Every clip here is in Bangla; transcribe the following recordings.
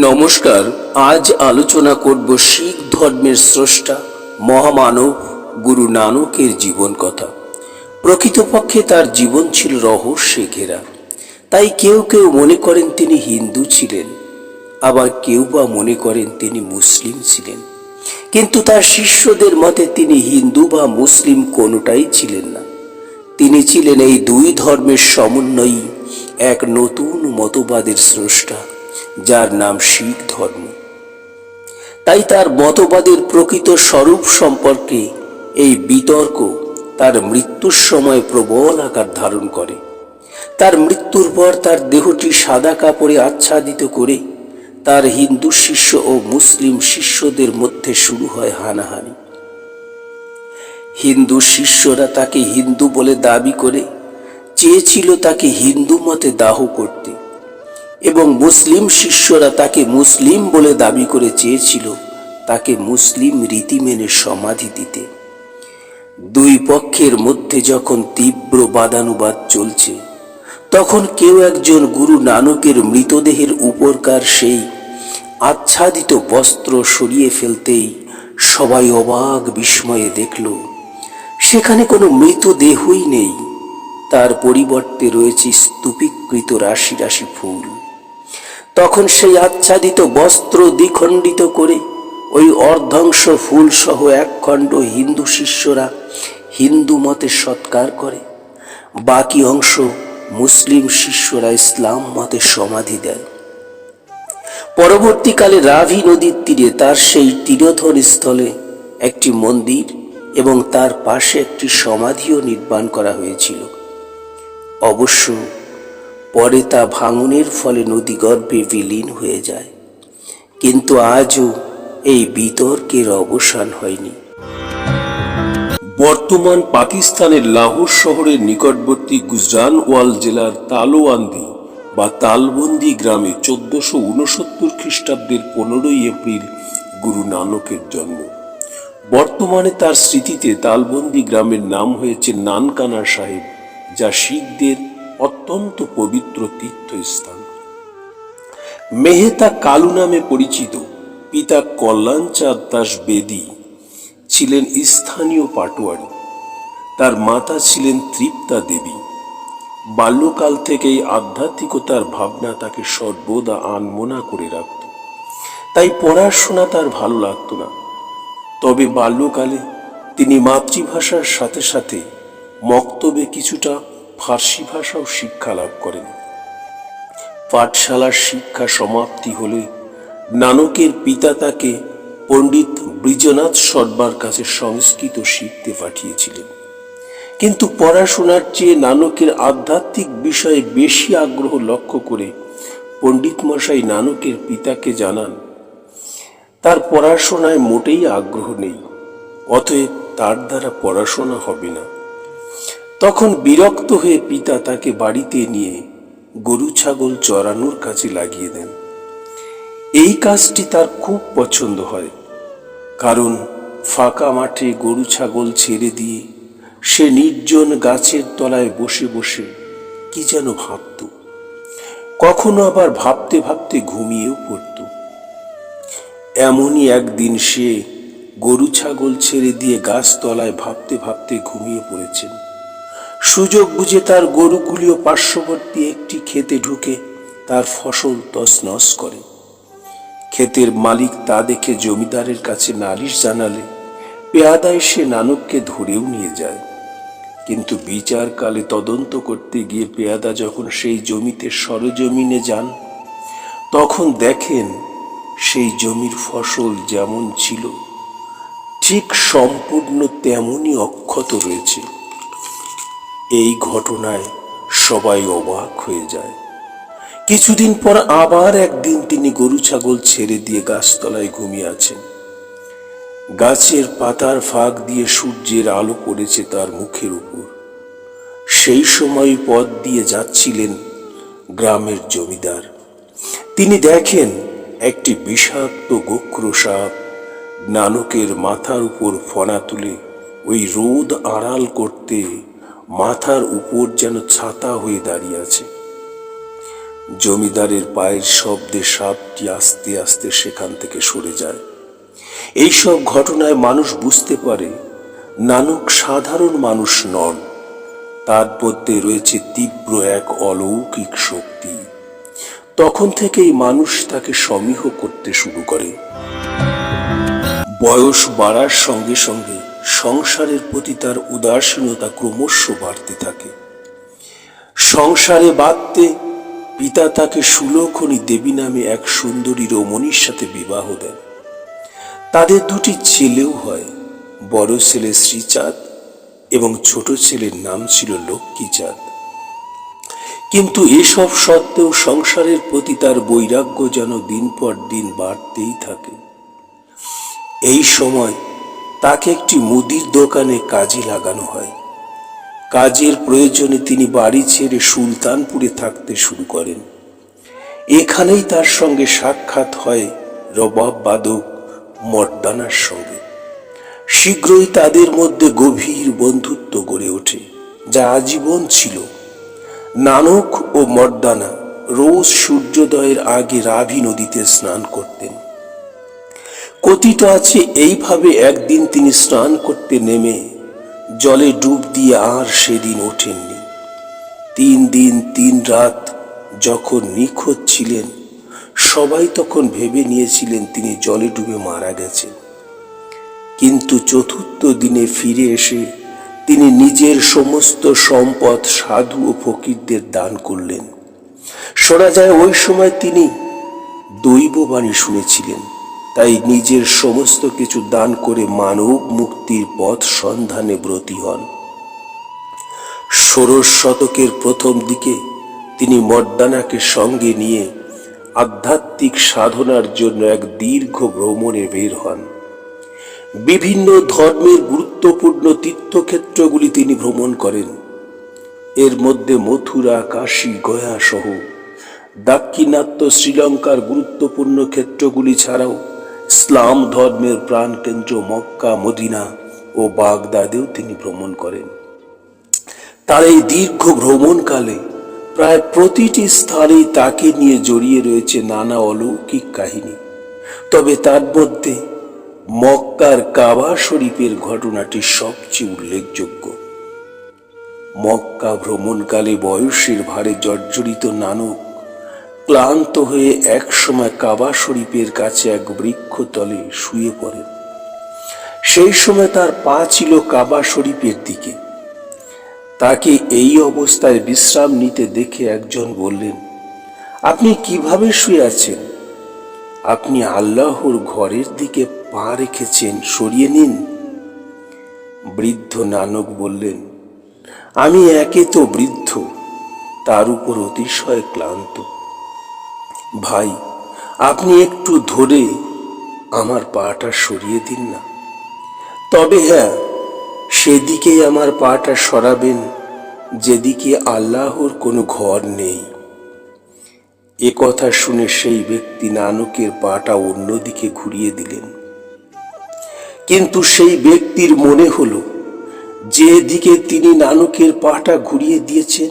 নমস্কার, আজ আলোচনা করব শিখ ধর্মের স্রষ্টা, মহামানব গুরু নানকের জীবন কথা। প্রকৃতপক্ষে তার জীবন ছিল রহস্যে ঘেরা। তাই কেউ কেউ মনে করেন তিনি হিন্দু ছিলেন, আবার কেউ বা মনে করেন তিনি মুসলিম ছিলেন। কিন্তু তার শিষ্যদের মতে তিনি হিন্দু বা মুসলিম কোনোটাই ছিলেন না। তিনি ছিলেন এই দুই ধর্মের সমন্বয়ী, এক নতুন মতবাদের স্রষ্টা। যার নাম শিখ ধর্ম। তাই তার মতবাদের প্রকৃত স্বরূপ সম্পর্কে এই বিতর্ক তার মৃত্যুর সময় প্রবল আকার ধারণ করে। তার মৃত্যুর পর তার দেহটি সাদা কাপড়ে আচ্ছাদিত করে তার হিন্দু শিষ্য ও মুসলিম শিষ্যদের মধ্যে শুরু হয় হানাহানি। হিন্দু শিষ্যরা তাকে হিন্দু বলে দাবি করে, চেয়েছিল তাকে হিন্দু মতে দাহ করতে। এবং মুসলিম শিষ্যরা তাকে মুসলিম বলে দাবি করে চেয়েছিল তাকে মুসলিম রীতি মেনে সমাধি দিতে। দুই পক্ষের মধ্যে যখন তীব্র বাদানুবাদ চলছে, তখন কেউ একজন গুরু নানকের মৃতদেহের উপরকার সেই আচ্ছাদিত বস্ত্র সরিয়ে ফেলতেই সবাই অবাক বিস্ময়ে দেখল, সেখানে কোনো মৃতদেহই নেই। তার পরিবর্তে রয়েছে স্তূপীকৃত রাশি রাশি ফুল। তখন সেই আচ্ছাদিত বস্ত্র দ্বিখণ্ডিত করে ওই অর্ধাংশ ফুল সহ এক খণ্ড হিন্দু শিষ্যরা হিন্দু মতে সৎকার করে। বাকি অংশ মুসলিম শিষ্যরা ইসলাম মতে সমাধি দেয় পরবর্তীকালে রাভি নদীর তীরে তার সেই তীরধন স্থলে একটি মন্দির এবং তার পাশে একটি সমাধিও নির্মাণ করা হয়েছিল। অবশ্য পরে তা ভাঙনের ফলে নদীগর্ভে বিলীন হয়ে যায়। কিন্তু আজও এই বিতর্কের অবসান হয়নি। বর্তমান পাকিস্তানের লাহোর শহরের নিকটবর্তী গুজরানওয়াল জেলার তালোয়ান্দি বা তালবন্দি গ্রামে চোদ্দশো উনসত্তর খ্রিস্টাব্দের পনেরোই এপ্রিল গুরু নানকের জন্ম। বর্তমানে তার স্মৃতিতে তালবন্দি গ্রামের নাম হয়েছে নানকানা সাহেব, যা শিখদের অত্যন্ত পবিত্র তীর্থস্থান। মেহেতা কালু নামে পরিচিত পিতা কল্যাণচাঁদ দাস বেদী ছিলেন স্থানীয় পাটোয়ারি। তার মাতা ছিলেন তৃপ্তা দেবী। বাল্যকাল থেকেই আধ্যাত্মিকতার ভাবনা তাকে সর্বদা আনমনা করে রাখত। তাই পড়াশোনা তার ভালো লাগতো না। তবে বাল্যকালে তিনি মাতৃভাষার সাথে সাথে মক্তবে কিছুটা ফার্সি ভাষাও শিক্ষা লাভ করেন। পাঠশালার শিক্ষা সমাপ্তি হলে নানকের পিতা তাকে পণ্ডিত ব্রিজনাথ সর্বার কাছে সংস্কৃত শিখতে পাঠিয়েছিলেন। কিন্তু পড়াশোনার চেয়ে নানকের আধ্যাত্মিক বিষয়ে বেশি আগ্রহ লক্ষ্য করে পণ্ডিত মশাই নানকের পিতাকে জানান, তার পড়াশোনায় মোটেই আগ্রহ নেই, অতএব তার দ্বারা পড়াশোনা হবে না। তখন বিরক্ত হয়ে পিতা তাকে বাড়িতে নিয়ে গরু ছাগল চড়ানোর কাছে লাগিয়ে দেন। এই কাজটি তার খুব পছন্দ হয়, কারণ ফাঁকা মাঠে গরু ছাগল ছেড়ে দিয়ে সে নির্জন গাছের তলায় বসে বসে কি যেন ভাবত। কখনো আবার ভাবতে ভাবতে ঘুমিয়েও পড়ত। এমনই একদিন সে গরু ছাগল ছেড়ে দিয়ে গাছতলায় ভাবতে ভাবতে ঘুমিয়ে পড়েছেন। সুযোগ বুঝে তার গরুগুলিও পার্শ্ববর্তী একটি খেতে ঢুকে তার ফসল তছনছ করে। ক্ষেতের মালিক তা দেখে জমিদারের কাছে নালিশ জানালে পেয়াদা এসে নানককে ধরেও নিয়ে যায়। কিন্তু বিচারকালে তদন্ত করতে গিয়ে পেয়াদা যখন সেই জমিতে সরজমিনে যান, তখন দেখেন সেই জমির ফসল যেমন ছিল, ঠিক সম্পূর্ণ তেমনই অক্ষত রয়েছে। এই ঘটনায় সবাই অবাক হয়ে যায়। কিছুদিন পর আবার একদিন তিনি গরু ছাগল ছেড়ে দিয়ে গাছতলায় ঘুমিয়ে আছেন। গাছের পাতার ফাঁক দিয়ে সূর্যের আলো পড়েছে তার মুখের উপর। সেই সময় পথ দিয়ে যাচ্ছিলেন গ্রামের জমিদার। তিনি দেখেন একটি বিষাক্ত গোক্র সাপ নানকের মাথার উপর ফনা তুলে ওই রোদ আড়াল করতে মাথার উপর যেন ছাতা হয়ে দাঁড়িয়ে আছে। জমিদারের পায়ের শব্দে সাপটি আস্তে আস্তে সেখান থেকে সরে যায়। এইসব ঘটনায় মানুষ বুঝতে পারে নানক সাধারণ মানুষ নন। তার মধ্যে রয়েছে তীব্র এক অলৌকিক শক্তি। তখন থেকেই মানুষ তাকে সমীহ করতে শুরু করে। বয়স বাড়ার সঙ্গে সঙ্গে সংসারের প্রতি তার উদাসীনতা ক্রমশ বাড়তে থাকে। সংসারে বাঁধতে পিতা তাকে সুলক্ষণী দেবী নামে এক সুন্দরী রমণীর সাথে বিবাহ দেন। তাদের দুটি ছেলেও হয়, বড় ছেলে শ্রীচাঁদ এবং ছোট ছেলের নাম ছিল লক্ষ্মীচাঁদ। কিন্তু এসব সত্ত্বেও সংসারের প্রতি তার বৈরাগ্য যেন দিন পর দিন বাড়তেই থাকে। এই সময় তাকে একটি মুদির দোকানে কাজে লাগানো হয়। কাজের প্রয়োজনে তিনি বাড়ি ছেড়ে সুলতানপুরে থাকতে শুরু করেন। এখানেই তার সঙ্গে সাক্ষাৎ হয় রবাব বাদক মর্দানার সঙ্গে। শীঘ্রই তাদের মধ্যে গভীর বন্ধুত্ব গড়ে ওঠে, যা আজীবন ছিল। নানক ও মর্দানা রোজ সূর্যোদয়ের আগে রাভি নদীতে স্নান করতেন। কথিত আছে, এইভাবে একদিন তিনি স্নান করতে নেমে জলে ডুব দিয়ে আর সেদিন ওঠেননি। তিন দিন, তিন রাত যখন নিখোঁজ ছিলেন, সবাই তখন ভেবে নিয়েছিলেন তিনি জলে ডুবে মারা গেছেন। কিন্তু চতুর্থ দিনে ফিরে এসে তিনি নিজের সমস্ত সম্পদ সাধু ও ফকিরদের দান করলেন। শোনা যায়, ওই সময় তিনি দৈববাণী শুনেছিলেন। তাই নিজের সমস্ত কিছু দান করে মানব মুক্তির পথ সন্ধানে ব্রতী হন। ষোড়শ শতকের প্রথম দিকে তিনি মর্দানাকে সঙ্গে নিয়ে আধ্যাত্মিক সাধনার জন্য এক দীর্ঘ ভ্রমণে বের হন। বিভিন্ন ধর্মের গুরুত্বপূর্ণ তীর্থক্ষেত্রগুলি তিনি ভ্রমণ করেন। এর মধ্যে মথুরা, কাশী, গয়া সহ দাক্ষিণাত্য শ্রীলঙ্কার গুরুত্বপূর্ণ ক্ষেত্রগুলি ছাড়াও ইসলাম ধর্মের প্রাণকেন্দ্র মক্কা, মদিনা ও বাগদাদেও তিনি ভ্রমণ করেন। তার এই দীর্ঘ ভ্রমণকালে প্রায় প্রতিটি স্থানেই তাকে নিয়ে জড়িয়ে রয়েছে নানা অলৌকিক কাহিনী। তবে তার মধ্যে মক্কার কাবা শরীফের ঘটনাটি সবচেয়ে উল্লেখযোগ্য। মক্কা ভ্রমণকালে বয়সের ভারে জর্জরিত নানক ক্লান্ত হয়ে একসময় কাবা শরীফের কাছে এক বৃক্ষতলে শুয়ে পড়েন সেই সময় তার পা ছিল কাবা শরীফের দিকে। তাকে এই অবস্থায় বিশ্রাম নিতে দেখে একজন বললেন, আপনি কীভাবে শুয়ে আছেন? আপনি আল্লাহর ঘরের দিকে পা রেখেছেন, সরিয়ে নিন। বৃদ্ধ নানক বললেন, আমি একে তো বৃদ্ধ, তার উপর অতিশয় ক্লান্ত। ভাই, আপনি একটু ধরে আমার পাটা সরিয়ে দিন না। তবে হ্যাঁ সেদিকেই আমার পাটা সরাবেন, যেদিকে আল্লাহর কোনো ঘর নেই। এ কথা শুনে সেই ব্যক্তি নানকের পাটা অন্যদিকে ঘুরিয়ে দিলেন। কিন্তু সেই ব্যক্তির মনে হলো যে দিকে তিনি নানকের পাটা ঘুরিয়ে দিয়েছেন,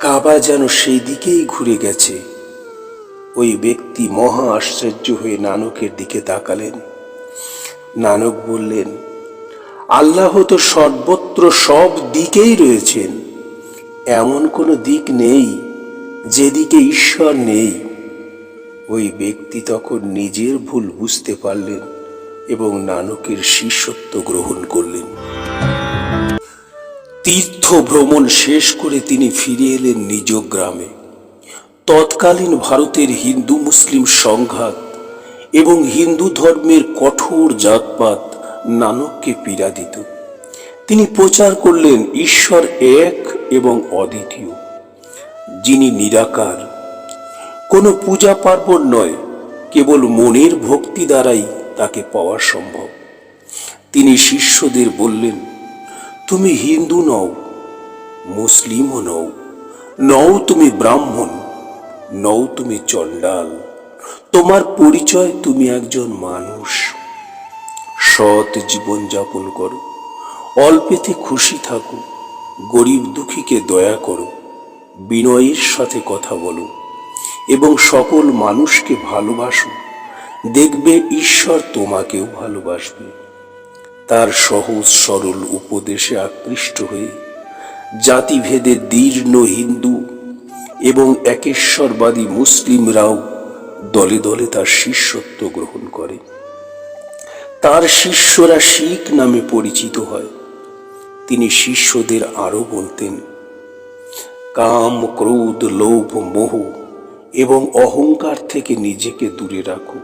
কাবা যেন সেই দিকেই ঘুরে গেছে। ওই ব্যক্তি মহা আশ্চর্য হয়ে নানকের দিকে তাকালেন। নানক বললেন, আল্লাহ তো সর্বত্র সব দিকেই রয়েছেন। এমন কোনো দিক নেই যেদিকে ঈশ্বর নেই। ওই ব্যক্তি তখন নিজের ভুল বুঝতে পারলেন এবং নানকের শিষ্যত্ব গ্রহণ করলেন। তীর্থ ভ্রমণ শেষ করে তিনি ফিরে এলেন নিজ গ্রামে। তৎকালীন ভারতের হিন্দু মুসলিম সংঘাত এবং হিন্দু ধর্মের কঠোর জাতপাত নানককে পীড়া দিত তিনি প্রচার করলেন ঈশ্বর এক এবং অদ্বিতীয়, যিনি নিরাকার। কোনো পূজা পার্বণ নয়, কেবল মনের ভক্তি দ্বারাই তাকে পাওয়া সম্ভব। তিনি শিষ্যদের বললেন, তুমি হিন্দু নও, মুসলিমও নও নও তুমি ব্রাহ্মণ। নও তুমি চণ্ডাল, তোমার পরিচয় তুমি একজন মানুষ। সৎ জীবন যাপন করো, অল্পেতে খুশি থাকো, গরিব দুঃখীকে দয়া করো, বিনয়ের সাথে কথা বলো এবং সকল মানুষকে ভালোবাসো। দেখবে ঈশ্বর তোমাকেও ভালোবাসবে। তার সহজ সরল উপদেশে আকৃষ্ট হয়ে জাতিভেদে দীর্ণ হিন্দু এবং একেশ্বরবাদী মুসলিমরাও দলে দলে তার শিষ্যত্ব গ্রহণ করে। তার শিষ্যরা শিখ নামে পরিচিত হয়। তিনি শিষ্যদের আরও বলতেন, কাম, ক্রোধ, লোভ, মোহ এবং অহংকার থেকে নিজেকে দূরে রাখো।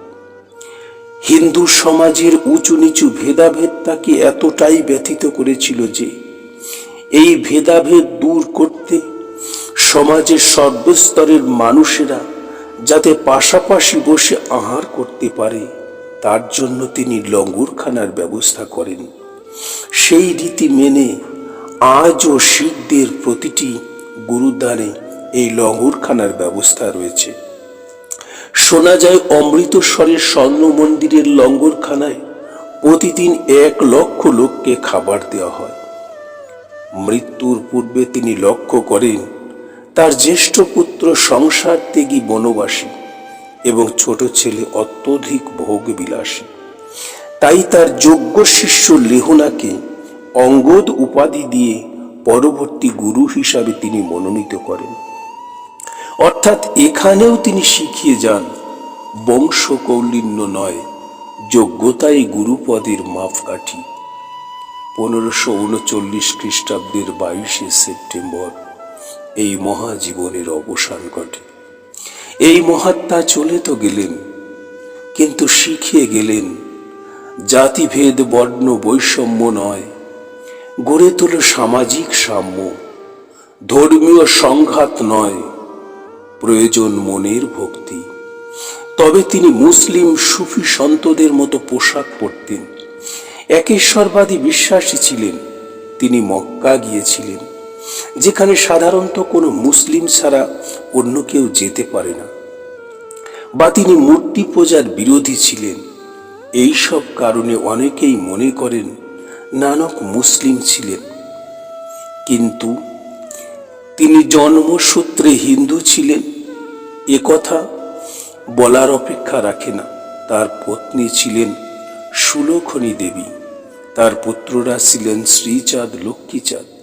হিন্দু সমাজের উঁচু নিচু ভেদাভেদ তাকে এতটাই ব্যথিত করেছিল যে, এই ভেদাভেদ দূর করতে সমাজের সর্বস্তরের মানুষেরা যাতে পাশাপাশি বসে আহার করতে পারে, তার জন্য তিনি লঙ্গরখানার ব্যবস্থা করেন। সেই রীতি মেনে আজও শিখদের প্রতিটি গুরুদ্বারে এই লঙ্গরখানার ব্যবস্থা রয়েছে। শোনা যায় অমৃতসরের স্বর্ণ মন্দিরের লঙ্গরখানায় প্রতিদিন এক লক্ষ লোককে খাবার দেওয়া হয়। মৃত্যুর পূর্বে তিনি লক্ষ্য করেন তার জ্যেষ্ঠ পুত্র সংসার ত্যাগী বনবাসী এবং ছোট ছেলে অত্যধিক ভোগ বিলাসী তাই তার যোগ্য শিষ্য লেহনাকে অঙ্গদ উপাধি দিয়ে পরবর্তী গুরু হিসাবে তিনি মনোনীত করেন। অর্থাৎ এখানেও তিনি শিখিয়ে যান বংশ কৌলিন্য নয়, যোগ্যতাই গুরুপদের মাপকাঠি। পনেরোশো উনচল্লিশ খ্রিস্টাব্দের বাইশে সেপ্টেম্বর এই মহাজীবনের অবসান ঘটে। এই মহাত্মা চলে তো গেলেন, কিন্তু শিখিয়ে গেলেন, জাতিভেদ, বর্ণ, বৈষম্য নয়। গড়ে তোলো সামাজিক সাম্য, ধর্মীয় সংঘাত নয়। প্রয়োজন মনের ভক্তি। তবে তিনি মুসলিম, সুফি সন্তদের মতো পোশাক পরতেন। একেশ্বরবাদী বিশ্বাসী ছিলেন। তিনি মক্কা গিয়েছিলেন। যেখানে সাধারণত কোনো মুসলিম ছাড়া অন্য কেউ যেতে পারে না। বা তিনি মূর্তি পূজার বিরোধী ছিলেন। এই সব কারণে অনেকেই মনে করেন নানক মুসলিম ছিলেন। কিন্তু তিনি জন্মসূত্রে হিন্দু ছিলেন। এ কথা বলার অপেক্ষা রাখে না। তার পত্নী ছিলেন সুলক্ষণী দেবী। তার পুত্ররা ছিলেন শ্রীচাঁদ, লক্ষ্মীচাঁদ।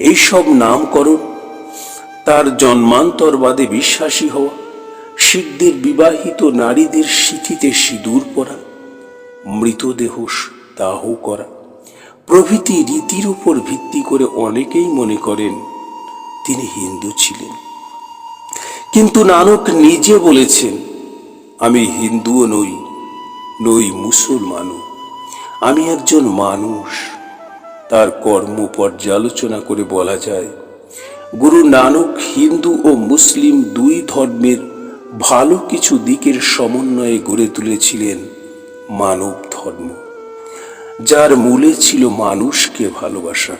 এইসব নামকরণ, তার জন্মান্তরবাদে বিশ্বাসী হওয়া শিখদের বিবাহিত নারীদের সিথিতে সিঁদুর পরা, মৃতদেহ দাহ করা, প্রভৃতি রীতির উপর ভিত্তি করে অনেকেই মনে করেন তিনি হিন্দু ছিলেন। কিন্তু নানক নিজে বলেছেন, আমি হিন্দুও নই নই মুসলমানও। আমি একজন মানুষ। তার কর্ম পর্যালোচনা করে বলা যায়, গুরু নানক হিন্দু ও মুসলিম দুই ধর্মের ভালো কিছু দিকের সমন্বয়ে গড়ে তুলেছিলেন মানব ধর্ম, যার মূলে ছিল মানুষকে ভালোবাসা।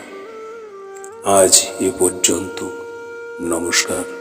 আজ এ পর্যন্ত। নমস্কার।